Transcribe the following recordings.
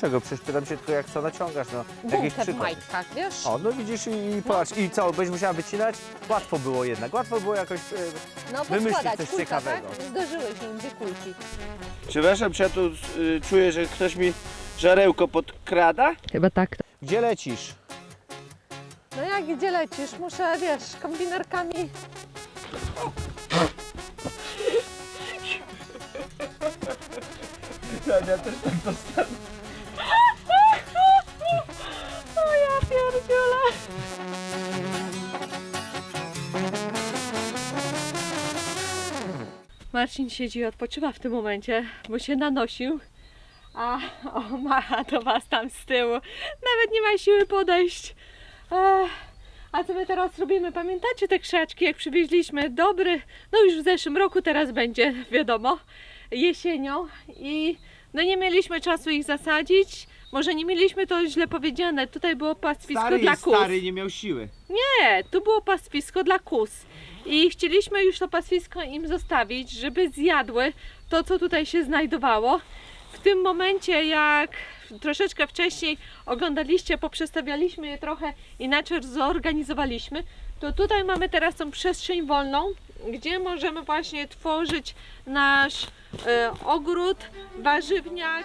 dlaczego? Przecież pytam się tylko jak co naciągasz, no. Jakiś Gumkę w przykład. majtkach, wiesz? O, no widzisz i, i patrz, i co, będziesz musiała wycinać? Łatwo było jednak, łatwo było jakoś... e, No wymyślić poskładać, coś kulka, ciekawego. Tak? Zdarzyły się im dwie kulki. Przepraszam, czy ja tu y, czuję, że ktoś mi żarełko podkrada? Chyba tak. Gdzie lecisz? No jak gdzie lecisz? Muszę, wiesz, kombinerkami... Ja też tak dostanę. Marcin siedzi i odpoczywa w tym momencie, bo się nanosił. A o, macha do was tam z tyłu. Nawet nie ma siły podejść. Ech, a co my teraz robimy? Pamiętacie te krzaczki, jak przywieźliśmy? Dobry, no już w zeszłym roku teraz będzie, wiadomo, jesienią. I no nie mieliśmy czasu ich zasadzić. Może nie mieliśmy, to źle powiedziane. Tutaj było pastwisko Stary dla jest kus. stary, nie miał siły. Nie, tu było pastwisko dla kus. I chcieliśmy już to pastwisko im zostawić, żeby zjadły to, co tutaj się znajdowało. W tym momencie, jak troszeczkę wcześniej oglądaliście, poprzestawialiśmy je trochę inaczej, zorganizowaliśmy, to tutaj mamy teraz tą przestrzeń wolną, gdzie możemy właśnie tworzyć nasz e, ogród, warzywniak.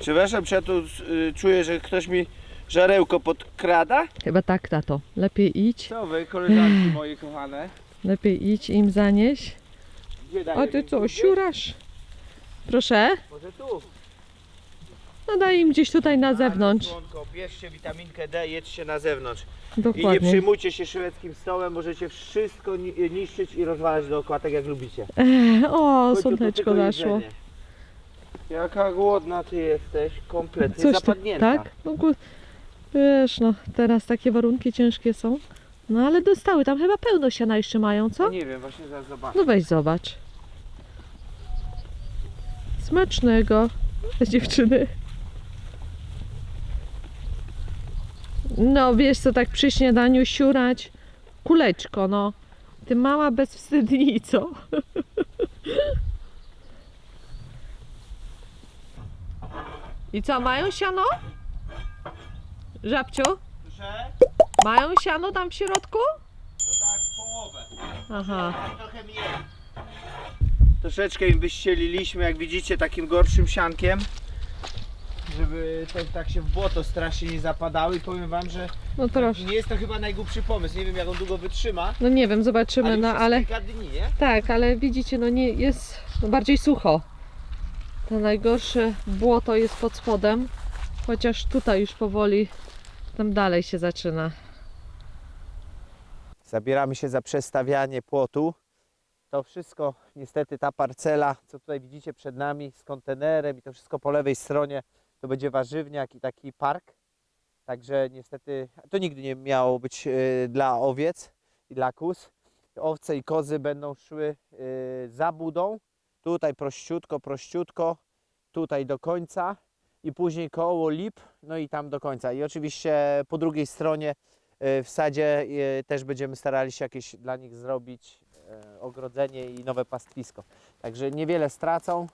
Przepraszam, czy ja tu y, czuję, że ktoś mi żarełko podkrada? Chyba tak, tato. Lepiej idź, Co wy, koleżanki moje kochane? lepiej idź im zanieś. Gdzie daję A ty co, rękę? siurasz? Proszę? Może tu. No daj im gdzieś tutaj na zewnątrz. Słonko, bierzcie witaminkę D, jedźcie na zewnątrz. I nie Dokładnie. przejmujcie się szwedzkim stołem, możecie wszystko ni- niszczyć i rozwalać dookoła, tak jak lubicie. O, słoneczko tylko zaszło. jedzenie. Jaka głodna ty jesteś, kompletnie Coś zapadnięta. tak? No, ku- wiesz, no teraz takie warunki ciężkie są. No ale dostały, tam chyba pełno siana jeszcze mają, co? Nie wiem, właśnie zaraz zobaczę. No weź zobacz. Smacznego, dziewczyny. No wiesz co, tak przy śniadaniu siurać kuleczko, no. Ty mała bezwstydnico. I co, mają siano? Żabciu, Proszę? mają siano tam w środku? No tak, połowę. Aha. Trochę mniej. Troszeczkę im wyścieliliśmy, jak widzicie, takim gorszym siankiem. Żeby te, tak się w błoto strasznie nie zapadały i powiem wam, że No proszę. nie jest to chyba najgłupszy pomysł. Nie wiem jak on długo wytrzyma. No nie wiem, zobaczymy, ale no ale... kilka dni, nie? Tak, ale widzicie, no nie jest no bardziej sucho. To najgorsze błoto jest pod spodem, chociaż tutaj już powoli tam dalej się zaczyna. Zabieramy się za przestawianie płotu. To wszystko, niestety ta parcela, co tutaj widzicie przed nami z kontenerem i to wszystko po lewej stronie, to będzie warzywniak i taki park. Także niestety to nigdy nie miało być y, dla owiec i dla kus. Owce i kozy będą szły y, za budą. Tutaj prościutko, prościutko, tutaj do końca i później koło lip, no i tam do końca. I oczywiście po drugiej stronie y, w sadzie y, też będziemy starali się jakieś dla nich zrobić y, ogrodzenie i nowe pastwisko. Także niewiele stracą,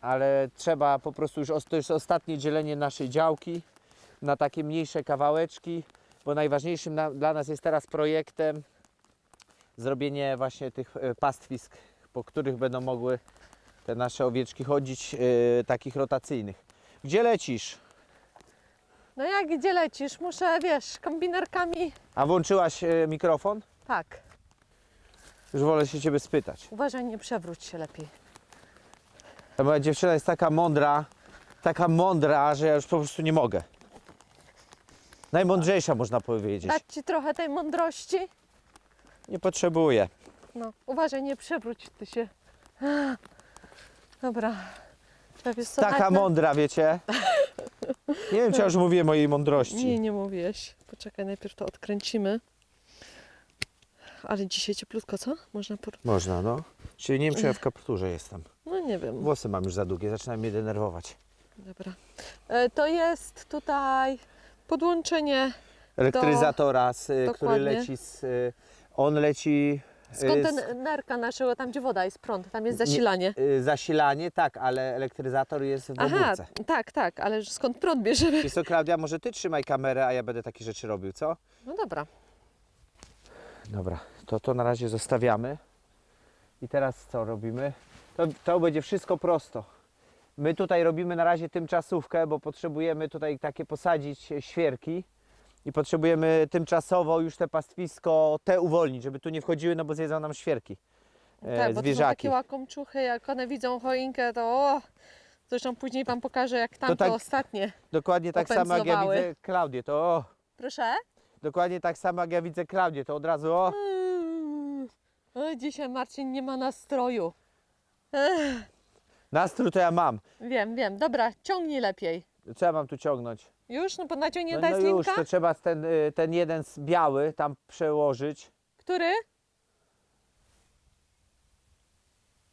ale trzeba po prostu już, to już ostatnie dzielenie naszej działki na takie mniejsze kawałeczki, bo najważniejszym na, dla nas jest teraz projektem zrobienie właśnie tych pastwisk, po których będą mogły te nasze owieczki chodzić yy, takich rotacyjnych. Gdzie lecisz? No jak gdzie lecisz? Muszę, wiesz, kombinerkami. A włączyłaś yy, mikrofon? Tak. Już wolę się ciebie spytać. Uważaj, nie przewróć się lepiej. Ta moja dziewczyna jest taka mądra, taka mądra, że ja już po prostu nie mogę. Najmądrzejsza można powiedzieć. Dać ci trochę tej mądrości? Nie potrzebuję. No, uważaj, nie przewróć ty się. Dobra. To wiesz co, Taka mądra, wiecie? Nie wiem, czy ja już mówiłem o jej mądrości. Nie, nie mówiłeś. Poczekaj, najpierw to odkręcimy. Ale dzisiaj cieplutko, co? Można por... Można, no. Czyli nie wiem, czy ja w kapturze jestem. No nie wiem. Włosy mam już za długie, zaczynają mnie denerwować. Dobra. E, To jest tutaj podłączenie Elektryzatora, z, y, który dokładnie. leci z... y, On leci... z y, kontenerka naszego, tam gdzie woda jest prąd, tam jest zasilanie. y, Zasilanie, tak, ale elektryzator jest w Aha, obudce. tak, tak, ale skąd prąd bierzemy? Wiesz co, Klaudia, może ty trzymaj kamerę, a ja będę takie rzeczy robił, co? No dobra. Dobra, to to na razie zostawiamy. I teraz co robimy? To, to będzie wszystko prosto. My tutaj robimy na razie tymczasówkę, bo potrzebujemy tutaj takie posadzić e, świerki i potrzebujemy tymczasowo już te pastwisko te uwolnić, żeby tu nie wchodziły, no bo zjedzą nam świerki. e, tak, bo to są zwierzaki. takie łakomczuchy, jak one widzą choinkę, to o! Zresztą później Wam pokażę, jak tamto tak- ostatnie. Dokładnie tak samo jak ja Opędzlowały. widzę Klaudię, to o, Proszę? dokładnie tak samo jak ja widzę Klaudię, to od razu o. Mm. O, dzisiaj Marcin nie ma nastroju. Ech, Nastrój to ja mam. wiem, wiem. Dobra, ciągnij lepiej. Co ja mam tu ciągnąć? Już? No bo No, no już, linka? to trzeba ten, y, ten jeden z biały tam przełożyć. Który?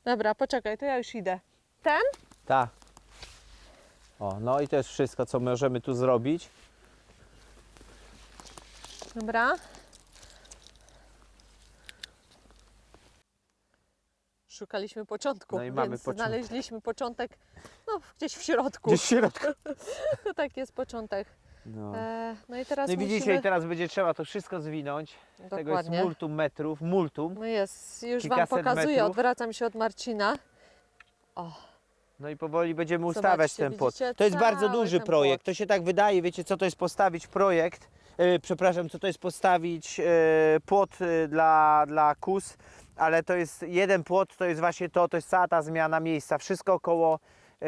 Dobra, poczekaj, to ja już idę. Ten? Tak. O, no i to jest wszystko, co możemy tu zrobić. Dobra. Szukaliśmy początku, No i mamy więc początek. znaleźliśmy początek no, gdzieś w środku. Gdzieś w środku. To tak jest początek. No. E, no i teraz No i widzicie, musimy... i teraz będzie trzeba to wszystko zwinąć. Tego jest Dokładnie. multum metrów, multum. No jest, już Wam pokazuję, metrów. odwracam się od Marcina. O, No i powoli będziemy Zobaczcie, ustawiać ten płot. To jest bardzo duży projekt. płot. To się tak wydaje, wiecie co to jest postawić projekt. E, przepraszam, co to jest postawić e, płot e, dla, dla kus, ale to jest jeden płot, to jest właśnie to, to jest cała ta zmiana miejsca. Wszystko około e,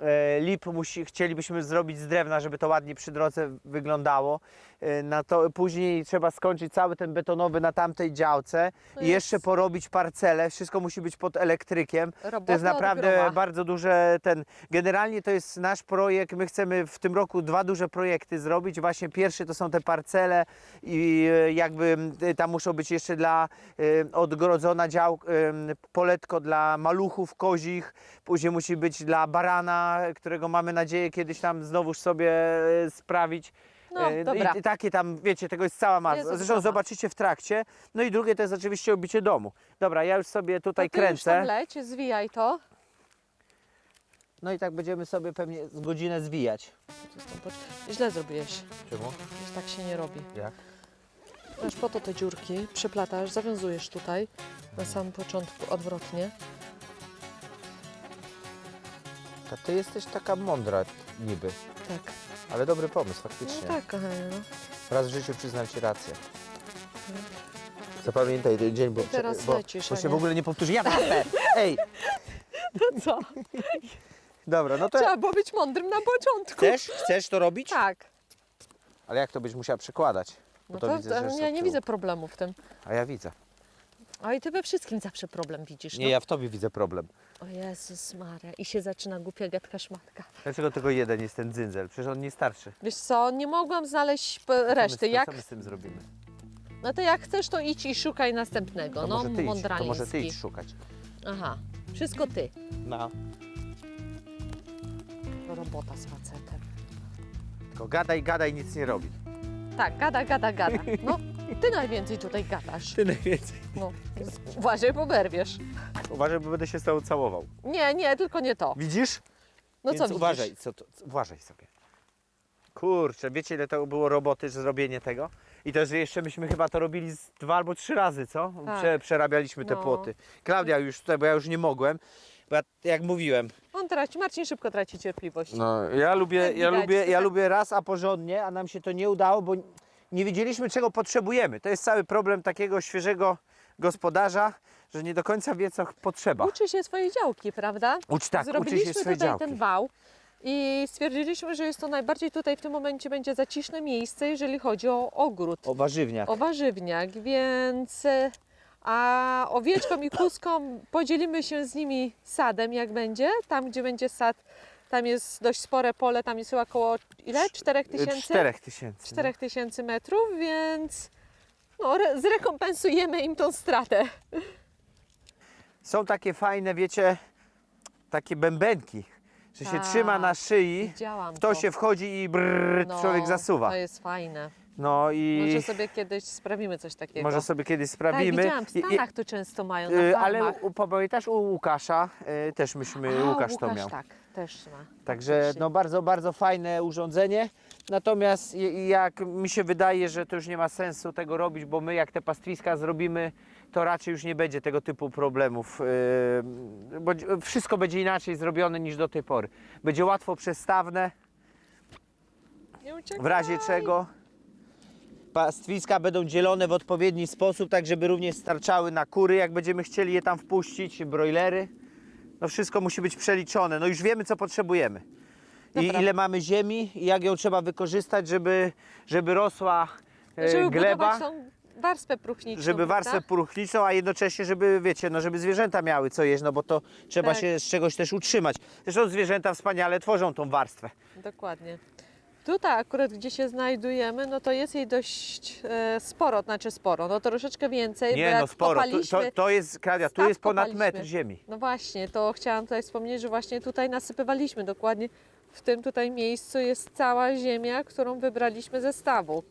e, lip musi, chcielibyśmy zrobić z drewna, żeby to ładnie przy drodze wyglądało. E, na to, później trzeba skończyć cały ten betonowy na tamtej działce To i jeszcze jest- porobić parcelę. Wszystko musi być pod elektrykiem. roboty To jest naprawdę bardzo duże ten. Generalnie to jest nasz projekt. My chcemy w tym roku dwa duże projekty zrobić. Właśnie pierwszy to są te parcele i e, jakby e, tam muszą być jeszcze dla e, odgrodzona dział, e, poletko dla maluchów kozich. Później musi być dla barana, którego mamy nadzieję kiedyś tam znowuż sobie e, sprawić. No, E, dobra. I, I takie tam, wiecie, tego jest cała masa. Zresztą zobaczycie w trakcie. No i drugie to jest oczywiście obicie domu. Dobra, ja już sobie tutaj to ty już kręcę. tam leć, zwijaj to. No i tak będziemy sobie pewnie z godzinę zwijać. Pocz- Źle zrobiłeś. Czemu? Już tak się nie robi. Jak? Masz po to te dziurki, przeplatasz, zawiązujesz tutaj na samym początku odwrotnie. To ty jesteś taka mądra niby, Tak. ale dobry pomysł No faktycznie. tak, kochanie, no. Raz w życiu przyznam ci rację. Zapamiętaj ten dzień, bo, Teraz bo, lecisz, bo a się nie. w ogóle nie powtórzy. Ja wracę! Ej! To co? Dobra, no to Trzeba było być mądrym na początku. chcesz? Chcesz to robić? Tak. Ale jak to byś musiała przekładać? Bo No to to, widzę, że jest ja od nie tyłu. widzę problemu w tym. A ja widzę. I ty we wszystkim zawsze problem widzisz. Nie, no. ja w tobie widzę problem. O Jezus Maria. I się zaczyna głupia gadka szmatka. Dlaczego tylko jeden jest ten dzyndzel? Przecież on nie starszy. Wiesz co, nie mogłam znaleźć p- Co my z reszty. Jak, Co my z tym zrobimy? no to jak chcesz, to idź i szukaj następnego. To no, może ty idź, to mądraliński. może ty idź szukać. Aha, wszystko ty. No. Robota z facetem. Tylko gadaj, gadaj, nic nie robi. Tak, gada, gada, gada. No, ty najwięcej tutaj gadasz. Ty najwięcej. No, uważaj, bo berwiesz. Uważaj, bo będę się z tobą całował. Nie, nie, tylko nie to. Widzisz? No Więc co widzisz? uważaj, co to, co, uważaj sobie. Kurczę, wiecie ile to było roboty, że zrobienie tego? I to, że jeszcze myśmy chyba to robili z dwa albo trzy razy, co? Tak. Prze, przerabialiśmy te No. płoty. Klaudia już tutaj, bo ja już nie mogłem. Bo ja, jak mówiłem, On traci, Marcin szybko traci cierpliwość. no, ja lubię, Jak ja widać, lubię, ja tak- lubię raz, a porządnie, a nam się to nie udało, bo nie wiedzieliśmy czego potrzebujemy. To jest cały problem takiego świeżego gospodarza, że nie do końca wie co potrzeba. Uczy się swojej działki, prawda? Ucz tak, uczy Zrobiliśmy się swojej tutaj działki. ten wał i stwierdziliśmy, że jest to najbardziej tutaj w tym momencie będzie zaciszne miejsce, jeżeli chodzi o ogród, O warzywniach. o warzywniak, więc e, a owieczkom i kuskom podzielimy się z nimi sadem, jak będzie. Tam, gdzie będzie sad, tam jest dość spore pole, tam jest chyba około ile? 4 tysięcy? Czterech tysięcy. 4 tysięcy metrów, więc no, re- zrekompensujemy im tą stratę. Są takie fajne, wiecie, takie bębenki, że się Tak. trzyma na szyi, w to się wchodzi i brrr, No, człowiek zasuwa. To jest fajne. No i Może sobie kiedyś sprawimy coś takiego. może sobie kiedyś tak, sprawimy. widziałam, w I- i- Stanach to często mają, na y, ale farmach. u, pamiętasz u Łukasza, y, też myśmy, A, Łukasz, to Łukasz miał. tak, też ma. Także no bardzo, bardzo fajne urządzenie. Natomiast jak mi się wydaje, że to już nie ma sensu tego robić, bo my jak te pastwiska zrobimy, to raczej już nie będzie tego typu problemów. yy, Bo wszystko będzie inaczej zrobione niż do tej pory. Będzie łatwo przestawne, Nie uciekaj. w razie czego. Pastwiska będą dzielone w odpowiedni sposób, tak żeby również starczały na kury, jak będziemy chcieli je tam wpuścić, brojlery. No wszystko musi być przeliczone. No już wiemy, co potrzebujemy. I Dobra. ile mamy ziemi i jak ją trzeba wykorzystać, żeby, żeby rosła e, Żeby gleba, budować tą warstwę próchniczą. żeby warstwę próchniczą, a jednocześnie, żeby, wiecie, no żeby zwierzęta miały co jeść, no bo to trzeba Tak. się z czegoś też utrzymać. Zresztą zwierzęta wspaniale tworzą tą warstwę. Dokładnie. Tutaj akurat, gdzie się znajdujemy, no to jest jej dość e, sporo, znaczy sporo, no troszeczkę więcej, bo Nie jak no, sporo. Tu, to, kopaliśmy, to jest, Klaudia, tu staw jest ponad kopaliśmy. metr ziemi. No właśnie, to chciałam tutaj wspomnieć, że właśnie tutaj nasypywaliśmy dokładnie w tym tutaj miejscu jest cała ziemia, którą wybraliśmy ze stawu.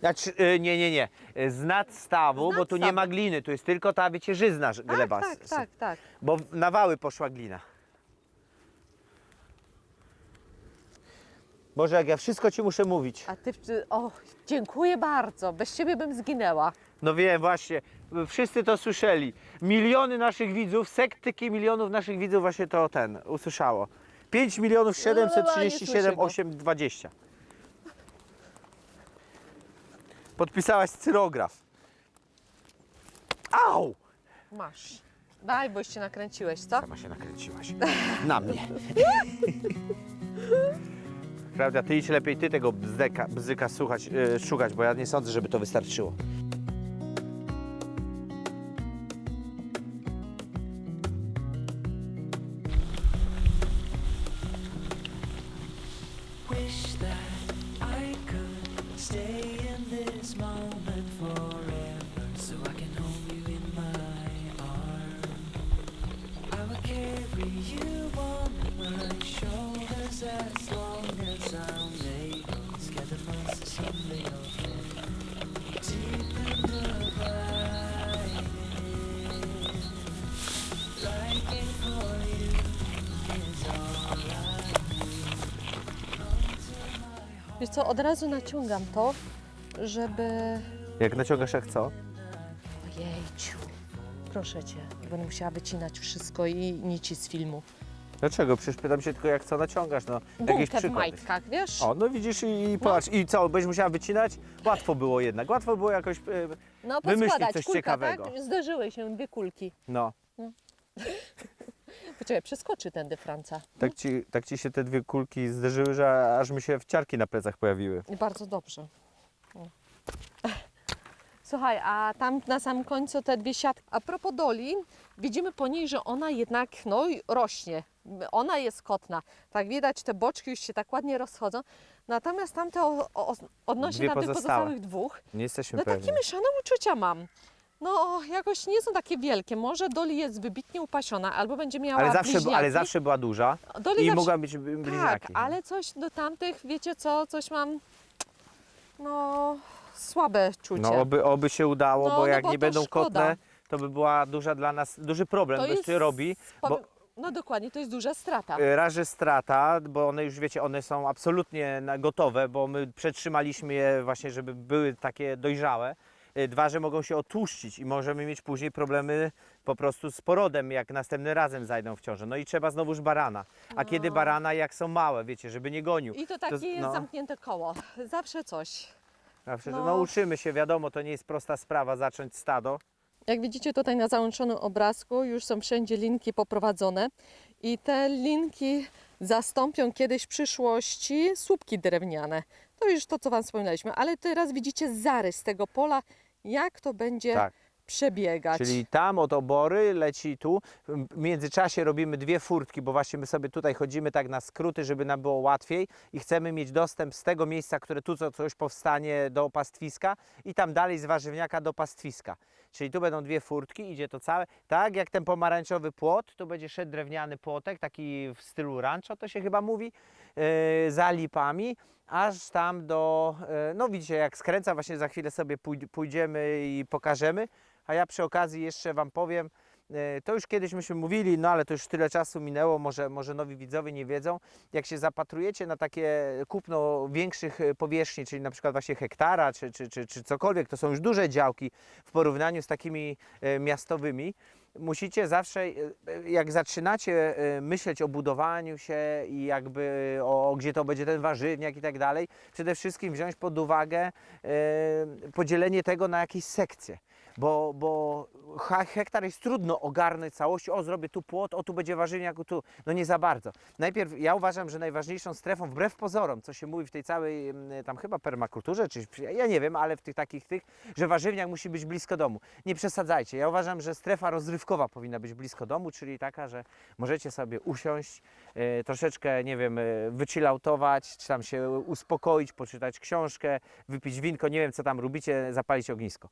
Znaczy, y, nie, nie, nie. Y, Z nadstawu, Z bo tu nie ma gliny, tu jest tylko ta wiecierzyzna ż- gleba. Tak, s- tak, tak, tak. Bo w- na wały poszła glina. Boże, jak ja wszystko ci muszę mówić. A ty, o, dziękuję bardzo, bez ciebie bym zginęła. No wiem, właśnie. Wszyscy to słyszeli. Miliony naszych widzów, setki milionów naszych widzów właśnie to ten usłyszało. 5 milionów No, 737 słyszy go. 820. Podpisałaś cyrograf. Au! Masz. Daj, bo się nakręciłeś, co? Sama się nakręciłaś. Na mnie. Prawda, ty idź lepiej ty tego bzdeka, bzyka słuchać, yy, szukać, bo ja nie sądzę, żeby to wystarczyło. Co, od razu naciągam to, żeby... Jak naciągasz jak co? Ojejciu, proszę Cię, będę musiała wycinać wszystko i nici z filmu. Dlaczego? Przecież pytam się tylko jak co naciągasz, no. Gumkę w przykład. majtkach, wiesz? O, no widzisz i, i patrz, i co, będziesz musiała wycinać? Łatwo było jednak, łatwo było jakoś, e, No wymyślić coś kulka, ciekawego. tak? Zdarzyły się dwie kulki. no. Poczekaj, przeskoczy tędy Franca. Tak ci, tak ci się te dwie kulki zderzyły, że aż mi się wciarki na plecach pojawiły. I bardzo dobrze. O. Słuchaj, a tam na samym końcu te dwie siatki. A propos doli, widzimy po niej, że ona jednak no, rośnie. Ona jest kotna. Tak widać, te boczki już się tak ładnie rozchodzą. Natomiast tamte o, o, odnośnie Dwie na tych pozostałe. pozostałych dwóch, Nie jesteśmy no pewni. takie mieszane uczucia mam. No, jakoś nie są takie wielkie. Może Doli jest wybitnie upasiona, albo będzie miała Ale zawsze, bliźniaki. ale zawsze była duża Doli i zawsze... mogła być bliźniaki. Tak, ale coś do tamtych, wiecie co, coś mam, no, słabe czucie. No oby, oby się udało, No, bo no jak bo nie to będą szkoda. kotne, to by była duża dla nas, duży problem, To się robi. Bo- No dokładnie, to jest duża strata. Raz, że strata, bo one już wiecie, one są absolutnie na- gotowe, bo my przetrzymaliśmy je właśnie, żeby były takie dojrzałe. Y, dwa, mogą się otłuszczyć i możemy mieć później problemy po prostu z porodem, jak następnym razem zajdą w ciążę. No i trzeba znowuż barana. A kiedy barana, jak są małe, wiecie, żeby nie gonił. I to takie no. zamknięte koło. Zawsze coś. Zawsze, no. no. uczymy się, wiadomo, to nie jest prosta sprawa zacząć stado. Jak widzicie tutaj na załączonym obrazku już są wszędzie linki poprowadzone i te linki zastąpią kiedyś w przyszłości słupki drewniane. To już to, co Wam wspominaliśmy, ale teraz widzicie zarys tego pola, jak to będzie Tak. przebiegać. Czyli tam od obory leci tu. W międzyczasie robimy dwie furtki, bo właśnie my sobie tutaj chodzimy tak na skróty, żeby nam było łatwiej i chcemy mieć dostęp z tego miejsca, które tu co- coś powstanie do pastwiska i tam dalej z warzywniaka do pastwiska. Czyli tu będą dwie furtki, idzie to całe. Tak jak ten pomarańczowy płot, tu będzie szedł drewniany płotek, taki w stylu rancho to się chyba mówi, yy, za lipami, aż tam do, yy, no widzicie jak skręca, właśnie za chwilę sobie pój- pójdziemy i pokażemy. A ja przy okazji jeszcze Wam powiem, e, to już kiedyś myśmy mówili, no ale to już tyle czasu minęło, może, może nowi widzowie nie wiedzą. Jak się zapatrujecie na takie kupno większych e, powierzchni, czyli na przykład właśnie hektara czy, czy, czy, czy cokolwiek, to są już duże działki w porównaniu z takimi e, miastowymi. Musicie zawsze, e, e, jak zaczynacie e, myśleć o budowaniu się i jakby o, o gdzie to będzie ten warzywniak i tak dalej, przede wszystkim wziąć pod uwagę e, podzielenie tego na jakieś sekcje bo, bo hektar jest trudno ogarnąć całości, o zrobię tu płot, o tu będzie warzywniak, tu, no nie za bardzo. Najpierw ja uważam, że najważniejszą strefą, wbrew pozorom, co się mówi w tej całej mm, tam chyba permakulturze, czy ja nie wiem, ale w tych takich tych, że warzywniak musi być blisko domu. Nie przesadzajcie, ja uważam, że strefa rozrywkowa powinna być blisko domu, czyli taka, że możecie sobie usiąść, e, troszeczkę, nie wiem, wychillautować, czy tam się uspokoić, poczytać książkę, wypić winko, nie wiem co tam robicie, zapalić ognisko.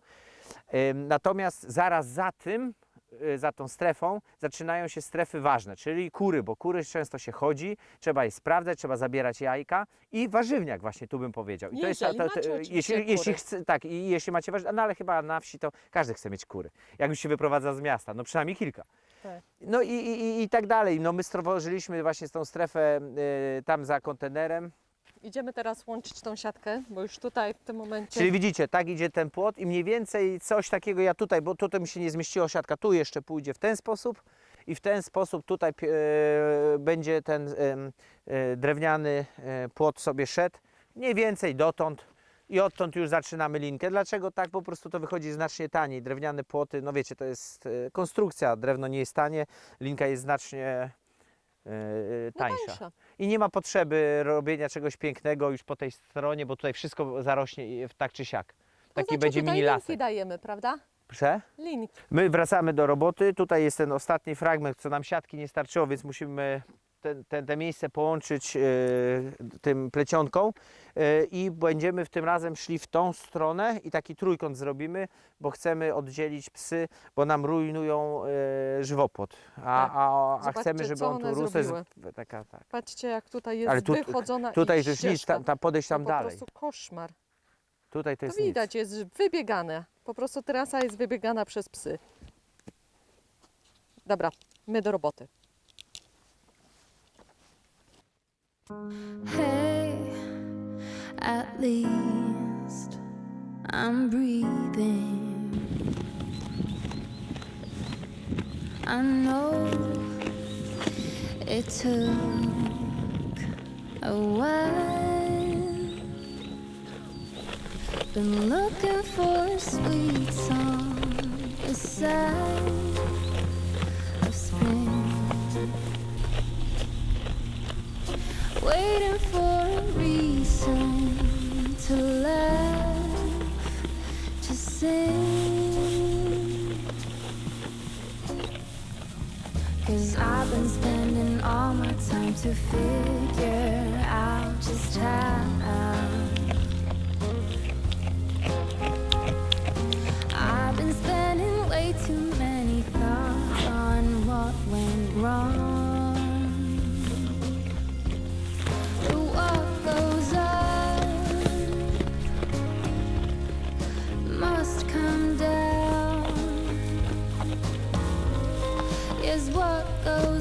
Natomiast zaraz za tym, y, za tą strefą, zaczynają się strefy ważne, czyli kury, bo kury często się chodzi, trzeba je sprawdzać, trzeba zabierać jajka i warzywniak właśnie tu bym powiedział. I Jeżeli macie oczywiście jeśli, kury. jeśli chce, tak, i jeśli macie warzywniak, no ale chyba na wsi to każdy chce mieć kury, jak już się wyprowadza z miasta, no przynajmniej kilka. Tak. No i, i, i- i tak dalej. No my stworzyliśmy właśnie tą strefę y, tam za kontenerem, Idziemy teraz łączyć tą siatkę, bo już tutaj w tym momencie... Czyli widzicie, tak idzie ten płot i mniej więcej coś takiego ja tutaj, bo tutaj mi się nie zmieściła siatka, tu jeszcze pójdzie w ten sposób i w ten sposób tutaj e, będzie ten em, e, drewniany e, płot sobie szedł, mniej więcej dotąd i odtąd już zaczynamy linkę. Dlaczego tak? Po prostu to wychodzi znacznie taniej. Drewniane płoty, no wiecie, to jest e, konstrukcja, drewno nie jest tanie, linka jest znacznie e, no, tańsza. I nie ma potrzeby robienia czegoś pięknego już po tej stronie, bo tutaj wszystko zarośnie w tak czy siak. To Taki znaczy, będzie tutaj mini linki lasek. dajemy, prawda? Proszę? Linki. My wracamy do roboty. Tutaj jest ten ostatni fragment, co nam siatki nie starczyło, więc musimy te, te, te miejsce połączyć e, tym plecionką e, i będziemy w tym razem szli w tą stronę i taki trójkąt zrobimy, bo chcemy oddzielić psy, bo nam rujnują e, żywopłot. A, a, a Zobaczcie, chcemy, żeby co on tu one rósł. Zrobiły. Taka, tak. Patrzcie, jak tutaj jest Ale tu- wychodzona Tutaj ich już nic, ścieżka. tam, tam podejść tam to dalej. po prostu koszmar. Tutaj to To jest nic. widać, jest wybiegane. Po prostu trasa jest wybiegana przez psy. Dobra, my do roboty. Hey, at least I'm breathing. I know it took a while. Been looking for a sweet song, a waiting for a reason to laugh, to sing. Cause I've been spending all my time to figure go.